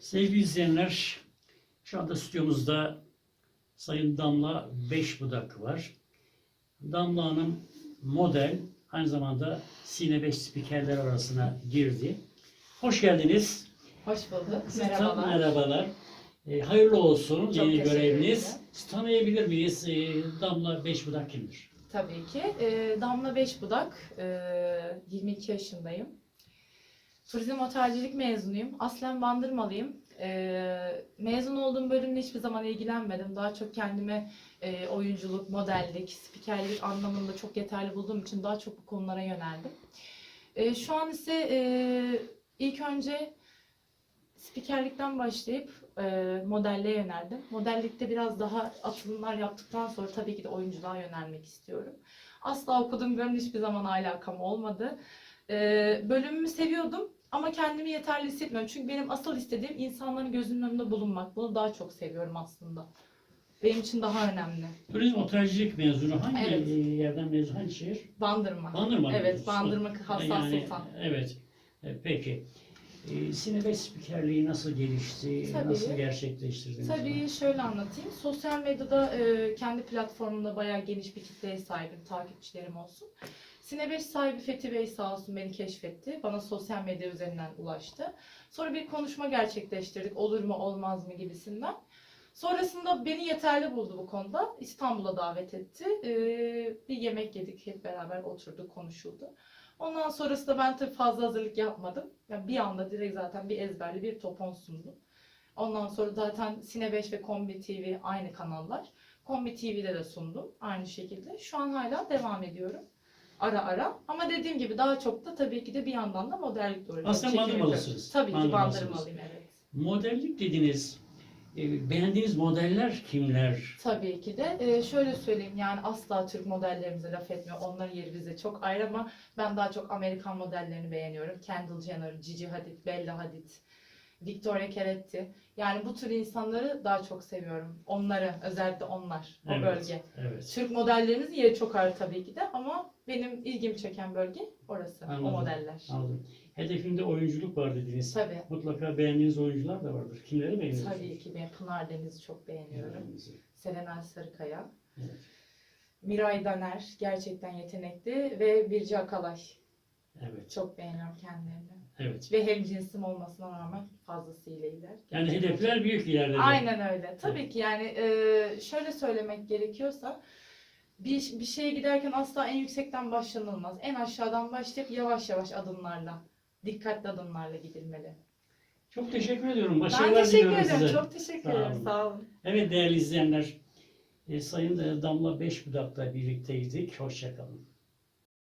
Sevgili izleyenler, şu anda stüdyomuzda Sayın Damla Beşbudak var. Damla Hanım model, aynı zamanda Sine 5 spikerler arasına girdi. Hoş geldiniz. Hoş bulduk. Merhabalar. merhabalar. E, hayırlı olsun Çok yeni göreviniz. tanıyabilir miyiz? E, Damla Beşbudak kimdir? Tabii ki. Ee, Damla Beşbudak. Ee, 22 yaşındayım. Turizm otelcilik mezunuyum. Aslen Bandırmalıyım. Ee, mezun olduğum bölümle hiçbir zaman ilgilenmedim. Daha çok kendime e, oyunculuk, modellik, spikerlik anlamında çok yeterli bulduğum için daha çok bu konulara yöneldim. Ee, şu an ise e, ilk önce spikerlikten başlayıp e, modelliğe yöneldim. Modellikte biraz daha atılımlar yaptıktan sonra tabii ki de oyunculuğa yönelmek istiyorum. Asla okuduğum bölümle hiçbir zaman alakam olmadı. E, bölümümü seviyordum ama kendimi yeterli hissetmiyorum. Çünkü benim asıl istediğim insanların gözünün önünde bulunmak. Bunu daha çok seviyorum aslında. Benim için daha önemli. Turizm otelcilik mezunu. Hangi Evet. yerden mezun? Hangi şehir? Bandırma. Bandırma. Evet, mezunu. Bandırma Hassas Yani, Sultan. Evet. E, Peki. E, Sine 5 spikerliği nasıl gelişti? Tabii. Nasıl gerçekleştirdiniz? Tabii şöyle anlatayım. Sosyal medyada e, kendi platformumda bayağı geniş bir kitleye sahibim, takipçilerim olsun. Sine 5 sahibi Fethi Bey sağ olsun beni keşfetti. Bana sosyal medya üzerinden ulaştı. Sonra bir konuşma gerçekleştirdik. Olur mu olmaz mı gibisinden. Sonrasında beni yeterli buldu bu konuda. İstanbul'a davet etti. E, bir yemek yedik hep beraber oturduk konuşuldu. Ondan sonrasında ben tabii fazla hazırlık yapmadım. Yani bir anda direkt zaten bir ezberli bir topon sundum. Ondan sonra zaten Sine 5 ve Kombi TV aynı kanallar. Kombi TV'de de sundum aynı şekilde. Şu an hala devam ediyorum. Ara ara. Ama dediğim gibi daha çok da tabii ki de bir yandan da modellik doğru. Aslında bandırmalısınız. Tabii ki bandırmalıyım evet. Modellik dediniz. E, beğendiğiniz modeller kimler? Tabii ki de. Ee, şöyle söyleyeyim yani asla Türk modellerimize laf etmiyor. Onların yeri bize çok ayrı ama ben daha çok Amerikan modellerini beğeniyorum. Kendall Jenner, Gigi Hadid, Bella Hadid, Victoria Caretti. Yani bu tür insanları daha çok seviyorum. Onları, özellikle onlar, o Evet. bölge. Evet. Türk modellerimizin yeri çok ayrı tabii ki de ama benim ilgimi çeken bölge orası, Anladım. o modeller. Anladım. Hedefinde oyunculuk var dediniz. Tabii. Mutlaka beğendiğiniz oyuncular da vardır. Kimleri beğeniyorsunuz? Tabii ki ben Pınar Deniz'i çok beğeniyorum. Beğendiğinizi. Serenay Sarıkaya. Evet. Miray Daner gerçekten yetenekli ve Birce Akalay. Evet. Çok beğeniyorum kendilerini. Evet. Ve hem cinsim olmasına rağmen fazlasıyla iyiler. Yani hedefler büyük ileride. de. Aynen öyle. Tabii ki yani e, şöyle söylemek gerekiyorsa bir, bir şeye giderken asla en yüksekten başlanılmaz. En aşağıdan başlayıp yavaş yavaş adımlarla, dikkatli adımlarla gidilmeli. Çok teşekkür ediyorum. Ben Başarılar teşekkür diliyorum ederim. size. Çok teşekkür Sağ ederim. olun. Sağ olun. Evet değerli izleyenler. e, Sayın Damla Beşbudak'la birlikteydik. Hoşçakalın.